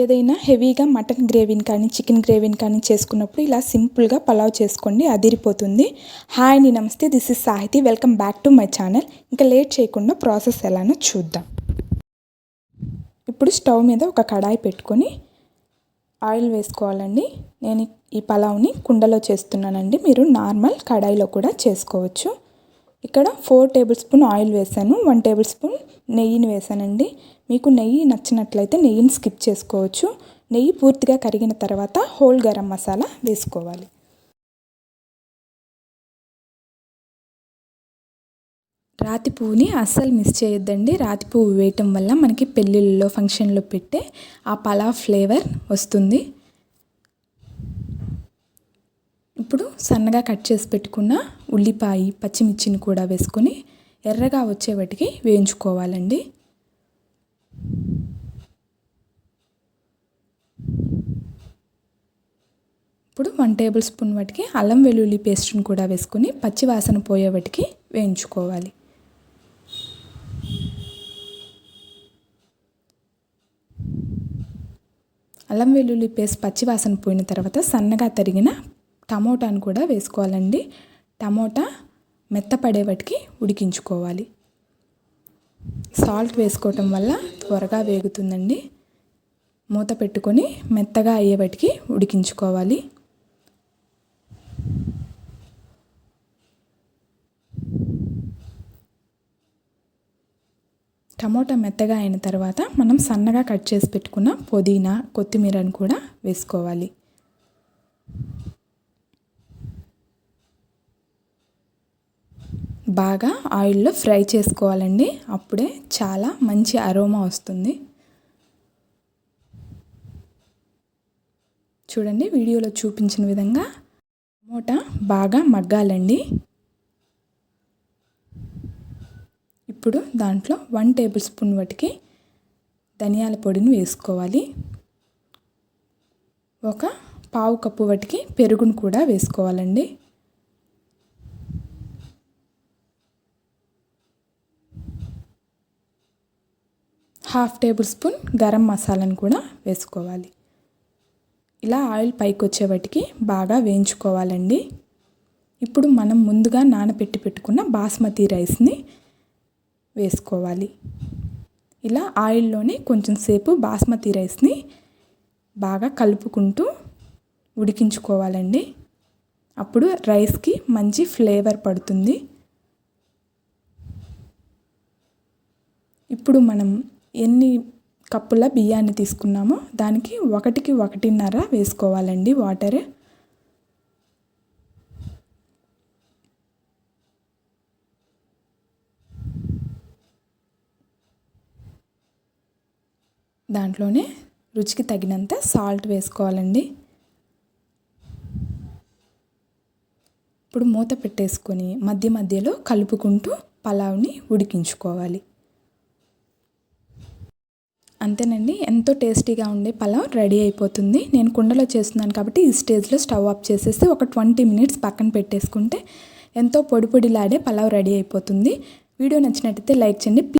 ఏదైనా హెవీగా మటన్ గ్రేవీని కానీ చికెన్ గ్రేవీని కానీ చేసుకున్నప్పుడు ఇలా సింపుల్గా పలావ్ చేసుకోండి అదిరిపోతుంది. హాయ్ అండి నమస్తే this is Sahithi. Welcome back to my channel. ఇంకా లేట్ చేయకుండా ప్రాసెస్ ఎలానో చూద్దాం. ఇప్పుడు స్టవ్ మీద ఒక కడాయి పెట్టుకొని ఆయిల్ వేసుకోవాలండి. నేను ఈ పలావ్ని కుండలో చేస్తున్నానండి. మీరు నార్మల్ కడాయిలో కూడా చేసుకోవచ్చు. ఇక్కడ ఫోర్ టేబుల్ స్పూన్ ఆయిల్ వేసాను వన్ టేబుల్ స్పూన్ నెయ్యిని వేసానండి మీకు నెయ్యి నచ్చినట్లయితే నెయ్యిని స్కిప్ చేసుకోవచ్చు. నెయ్యి పూర్తిగా కరిగిన తర్వాత హోల్ గరం మసాలా వేసుకోవాలి. రాతి పువ్వుని అస్సలు మిస్ చేయొద్దండి. రాతి పువ్వు వేయటం వల్ల మనకి పెళ్ళిళ్ళలో ఫంక్షన్లో పెట్టే ఆ పలావ్ ఫ్లేవర్ వస్తుంది. ఇప్పుడు సన్నగా కట్ చేసి పెట్టుకున్న ఉల్లిపాయ పచ్చిమిర్చిని కూడా వేసుకొని ఎర్రగా వచ్చేవాటికి వేయించుకోవాలండి. ఇప్పుడు వన్ టేబుల్ స్పూన్ వాటికి అల్లం వెల్లుల్లి పేస్ట్ని కూడా వేసుకొని పచ్చి వాసన పోయేవాటికి వేయించుకోవాలి. అల్లం వెల్లుల్లి పేస్ట్ పచ్చి వాసన పోయిన తర్వాత సన్నగా తరిగిన టమోటాను కూడా వేసుకోవాలండి. టమోటా మెత్తపడేవాటికి ఉడికించుకోవాలి. సాల్ట్ వేసుకోవటం వల్ల త్వరగా వేగుతుందండి. మూత పెట్టుకొని మెత్తగా అయ్యేవాటికి ఉడికించుకోవాలి. టమోటా మెత్తగా అయిన తర్వాత మనం సన్నగా కట్ చేసి పెట్టుకున్న పుదీనా కొత్తిమీరను కూడా వేసుకోవాలి. బాగా ఆయిల్లో ఫ్రై చేసుకోవాలండి. అప్పుడే చాలా మంచి అరోమా వస్తుంది. చూడండి వీడియోలో చూపించిన విధంగా టమోటా బాగా మగ్గాలండి. ఇప్పుడు దాంట్లో వన్ టేబుల్ స్పూన్ వాటికి ధనియాల పొడిని వేసుకోవాలి. ఒక పావు కప్పు వాటికి పెరుగును కూడా వేసుకోవాలండి. హాఫ్ టేబుల్ స్పూన్ గరం మసాలాను కూడా వేసుకోవాలి. ఇలా ఆయిల్ పైకి వచ్చేవాటికి బాగా వేయించుకోవాలండి. ఇప్పుడు మనం ముందుగా నానబెట్టి పెట్టుకున్న బాస్మతి రైస్ని వేసుకోవాలి. ఇలా ఆయిల్లోనే కొంచెం సేపు బాస్మతి రైస్ని బాగా కలుపుకుంటూ ఉడికించుకోవాలండి. అప్పుడు రైస్కి మంచి ఫ్లేవర్ పడుతుంది. ఇప్పుడు మనం ఎన్ని కప్పుల బియ్యాన్ని తీసుకున్నామో దానికి ఒకటికి ఒకటిన్నర వేసుకోవాలండి వాటర్. దాంట్లోనే రుచికి తగినంత సాల్ట్ వేసుకోవాలండి. ఇప్పుడు మూత పెట్టేసుకొని మధ్య మధ్యలో కలుపుకుంటూ పలావ్ని ఉడికించుకోవాలి. అంతేనండి. ఎంతో టేస్టీగా ఉండే పలావ్ రెడీ అయిపోతుంది. నేను కుండలో చేస్తున్నాను కాబట్టి ఈ స్టేజ్లో స్టవ్ ఆఫ్ చేసేసి ఒక ట్వంటీ మినిట్స్ పక్కన పెట్టేసుకుంటే ఎంతో పొడి పొడిలాడే పలావ్ రెడీ అయిపోతుంది. వీడియో నచ్చినట్టయితే లైక్ చేయండి.